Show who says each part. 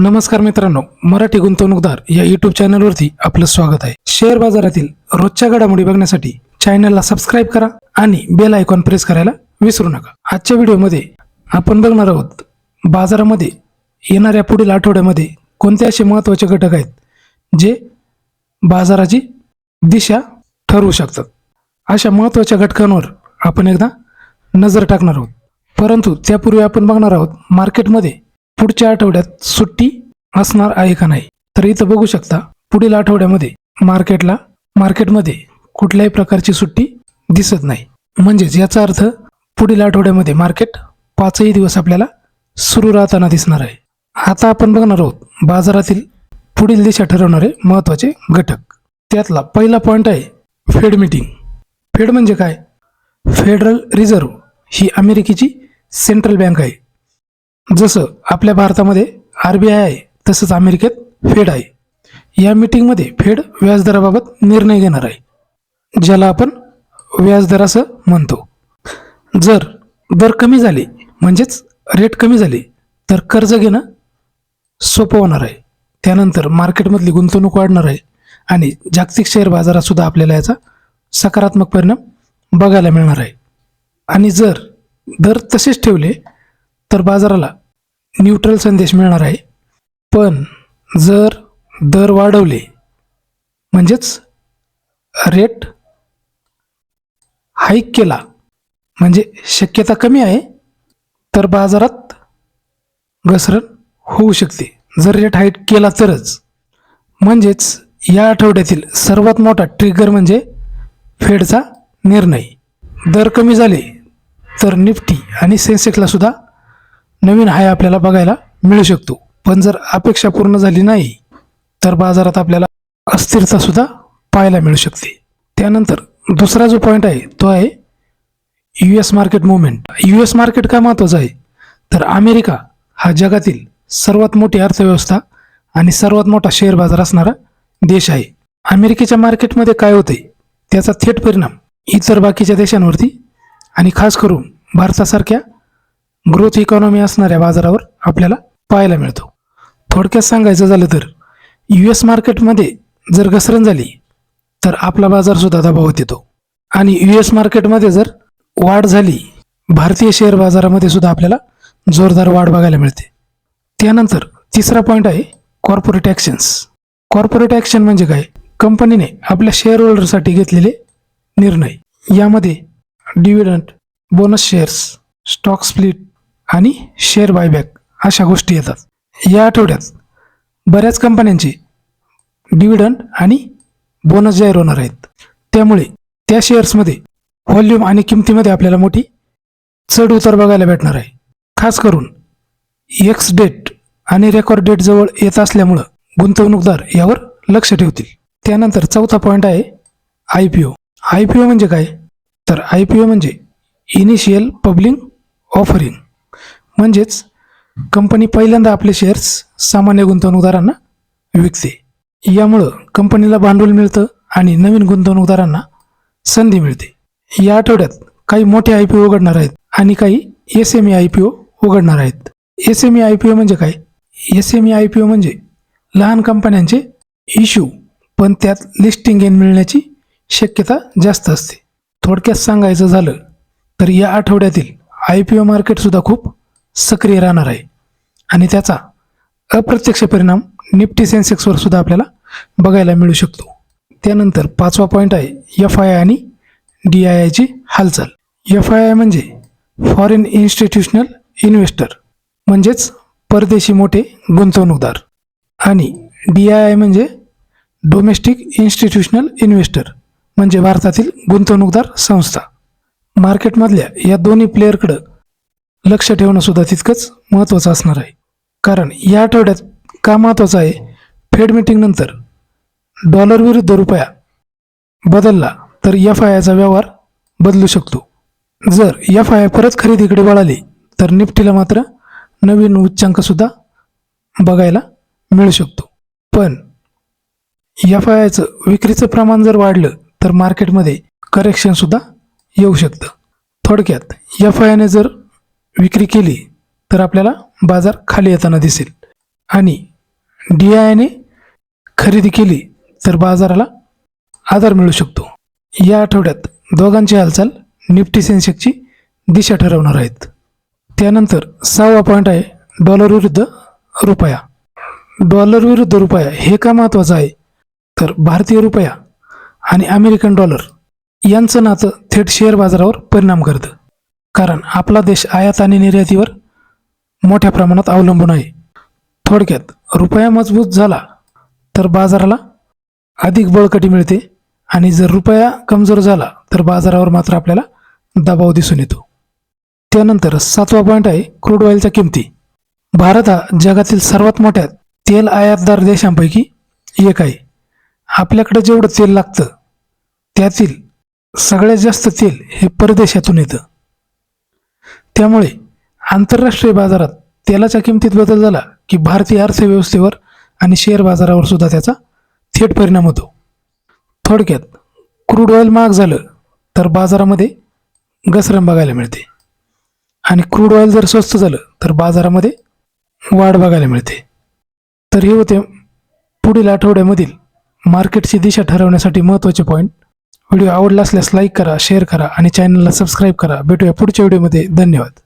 Speaker 1: नमस्कार मित्रांनो मराठी गुंतवणूकदार या युट्यूब चॅनलवरती आपलं स्वागत आहे. शेअर बाजारातील रोजच्या घडामोडी बघण्यासाठी चॅनलला सबस्क्राईब करा आणि बेल आयकॉन प्रेस करायला विसरू नका. आजच्या व्हिडिओमध्ये आपण बघणार आहोत बाजारामध्ये येणाऱ्या पुढील आठवड्यामध्ये कोणते असे महत्त्वाचे घटक आहेत जे बाजाराची दिशा ठरवू शकतात. अशा महत्त्वाच्या घटकांवर आपण एकदा नजर टाकणार आहोत. परंतु त्यापूर्वी आपण बघणार आहोत मार्केटमध्ये पुढच्या आठवड्यात सुट्टी असणार आहे का नाही? तर इथं बघू शकता पुढील आठवड्यामध्ये मार्केटला मार्केटमध्ये कुठल्याही प्रकारची सुट्टी दिसत नाही. म्हणजेच याचा अर्थ पुढील आठवड्यामध्ये मार्केट पाचही दिवस आपल्याला सुरू राहताना दिसणार आहे. आता आपण बघणार आहोत बाजारातील पुढील दिशा ठरवणारे महत्त्वाचे घटक. त्यातला पहिला पॉईंट आहे फेड मीटिंग फेड म्हणजे काय? फेडरल रिझर्व्ह ही अमेरिकेची सेंट्रल बँक आहे. जसं आपल्या भारतामध्ये आर बी आय आहे तसंच अमेरिकेत फेड आहे. या मीटिंगमध्ये फेड व्याजदराबाबत निर्णय घेणार आहे ज्याला आपण व्याजदर असं म्हणतो. जर दर कमी झाले म्हणजेच रेट कमी झाले तर कर्ज घेणं सोपं होणार आहे. त्यानंतर मार्केटमधली गुंतवणूक वाढणार आहे आणि जागतिक शेअर बाजारात सुद्धा आपल्याला याचा सकारात्मक परिणाम बघायला मिळणार आहे. आणि जर दर तसेच ठेवले तर बाजाराला न्यूट्रल संदेश मिळणार आहे. पण जर दर वाढवले म्हणजेच रेट हाईक केला म्हणजे शक्यता कमी आहे तर बाजारात घसरण होऊ शकते. जर रेट हाईक केला तरच. म्हणजेच या आठवड्यातील सर्वात मोठा ट्रिगर म्हणजे फेडचा निर्णय. दर कमी झाले तर निफ्टी आणि सेन्सेक्सला सुद्धा नवीन हाय आपल्याला बघायला मिळू शकतो. पण जर अपेक्षा पूर्ण झाली नाही तर बाजारात आपल्याला अस्थिरता सुद्धा पाहायला मिळू शकते. त्यानंतर दुसरा जो पॉईंट आहे तो आहे U S market movement U S market का महत्त्वाचं आहे? तर अमेरिका हा जगातील सर्वात मोठी अर्थव्यवस्था आणि सर्वात मोठा शेअर बाजार असणारा देश आहे. अमेरिकेच्या मार्केटमध्ये काय होते त्याचा थेट परिणाम इतर बाकीच्या देशांवरती आणि खास करून भारतासारख्या ग्रोथ इकॉनॉमी असणाऱ्या बाजारावर आपल्याला पाहायला मिळतो. थोडक्यात सांगायचं झालं तर यू एस मार्केटमध्ये जर घसरण झाली तर आपला बाजारसुद्धा दबावत येतो. आणि यू एस मार्केटमध्ये जर वाढ झाली भारतीय शेअर बाजारामध्ये सुद्धा आपल्याला जोरदार वाढ बघायला मिळते. त्यानंतर तिसरा पॉईंट आहे कॉर्पोरेट ॲक्शन्स कॉर्पोरेट ॲक्शन म्हणजे काय? कंपनीने आपल्या शेअर होल्डरसाठी घेतलेले निर्णय. यामध्ये dividend bonus shares stock split आणि शेअर बायबॅक अशा गोष्टी येतात. या आठवड्यात बऱ्याच कंपन्यांचे डिव्हिडंड आणि बोनस जाहीर होणार आहेत. त्यामुळे त्या शेअर्समध्ये व्हॉल्यूम आणि किमतीमध्ये आपल्याला मोठी चढ उतार बघायला भेटणार आहे. खास करून एक्स डेट आणि रेकॉर्ड डेट जवळ येत असल्यामुळं गुंतवणूकदार यावर लक्ष ठेवतील. त्यानंतर चौथा पॉईंट आहे I P O I P O म्हणजे काय? तर आय पी ओ म्हणजे इनिशियल पब्लिक ऑफरिंग म्हणजेच कंपनी पहिल्यांदा आपले शेअर्स सामान्य गुंतवणूकदारांना विकते. यामुळं कंपनीला भांडवल मिळतं आणि नवीन गुंतवणूकदारांना संधी मिळते. या आठवड्यात काही मोठे आय पी ओ उघडणार आहेत आणि काही S M E I P O उघडणार आहेत. S M E I P O म्हणजे काय? S M E I P O म्हणजे लहान कंपन्यांचे इश्यू पण त्यात लिस्टिंग गेन मिळण्याची शक्यता जास्त असते. थोडक्यात सांगायचं झालं तर या आठवड्यातील आय पी ओ मार्केटसुद्धा खूप सक्रिय राहणार आहे. आणि त्याचा अप्रत्यक्ष परिणाम निफ्टी सेन्सेक्सवर सुद्धा आपल्याला बघायला मिळू शकतो. त्यानंतर पाचवा पॉईंट आहे एफ आय आय आणि डी आय आयची हालचाल. एफ आय आय म्हणजे फॉरेन इन्स्टिट्यूशनल इन्व्हेस्टर म्हणजेच परदेशी मोठे गुंतवणूकदार. आणि डी आय आय म्हणजे डोमेस्टिक इन्स्टिट्यूशनल इन्व्हेस्टर म्हणजे भारतातील गुंतवणूकदार संस्था. मार्केटमधल्या या दोन्ही प्लेअरकडं लक्ष ठेवणं सुद्धा तितकंच महत्त्वाचं असणार आहे. कारण या आठवड्यात का महत्त्वाचं आहे? फेड मीटिंगनंतर डॉलर विरुद्ध रुपया बदलला तर एफ आय आयचा व्यवहार बदलू शकतो. जर एफ आय आय परत खरेदीकडे वळाली तर निफ्टीला मात्र नवीन उच्चांकसुद्धा बघायला मिळू शकतो. पण एफ आय आयचं विक्रीचं प्रमाण जर वाढलं तर मार्केटमध्ये करेक्शनसुद्धा येऊ शकतं. थोडक्यात एफ आय आयने जर विक्री केली तर आपल्याला बाजार खाली येताना दिसेल. आणि डी आयने खरेदी केली तर बाजाराला आधार मिळू शकतो. या आठवड्यात दोघांची हालचाल निफ्टी सेन्सेक्सची दिशा ठरवणार आहेत. त्यानंतर सहावा पॉईंट आहे डॉलर विरुद्ध रुपया. डॉलर विरुद्ध रुपया हे का महत्त्वाचं आहे? तर भारतीय रुपया आणि अमेरिकन डॉलर यांचं नातं थेट शेअर बाजारावर परिणाम करतं. कारण आपला देश आयात आणि निर्यातीवर मोठ्या प्रमाणात अवलंबून आहे. थोडक्यात रुपया मजबूत झाला तर बाजाराला अधिक बळकटी मिळते आणि जर रुपया कमजोर झाला तर बाजारावर मात्र आपल्याला दबाव दिसून येतो. त्यानंतर सातवा पॉईंट आहे क्रूड ऑइलच्या किमती. भारत हा जगातील सर्वात मोठ्या तेल आयातदार देशांपैकी एक आहे. आपल्याकडे जेवढं तेल लागतं त्यातील सगळ्यात जास्त तेल हे परदेशातून येतं. त्यामुळे आंतरराष्ट्रीय बाजारात तेलाच्या किमतीत बदल झाला की भारतीय अर्थव्यवस्थेवर आणि शेअर बाजारावर सुद्धा त्याचा थेट परिणाम होतो. थोडक्यात क्रूड ऑइल महाग झालं तर बाजारामध्ये घसरण बघायला मिळते. आणि क्रूड ऑइल जर स्वस्त झालं तर बाजारामध्ये वाढ बघायला मिळते. तर हे होते पुढील आठवड्यामधील मार्केटची दिशा ठरवण्यासाठी महत्त्वाचे पॉईंट व्हिडिओ आवडला असल्यास लाईक करा शेअर करा आणि चॅनलला सबस्क्राईब करा. भेटूया पुढच्या व्हिडिओमध्ये. धन्यवाद.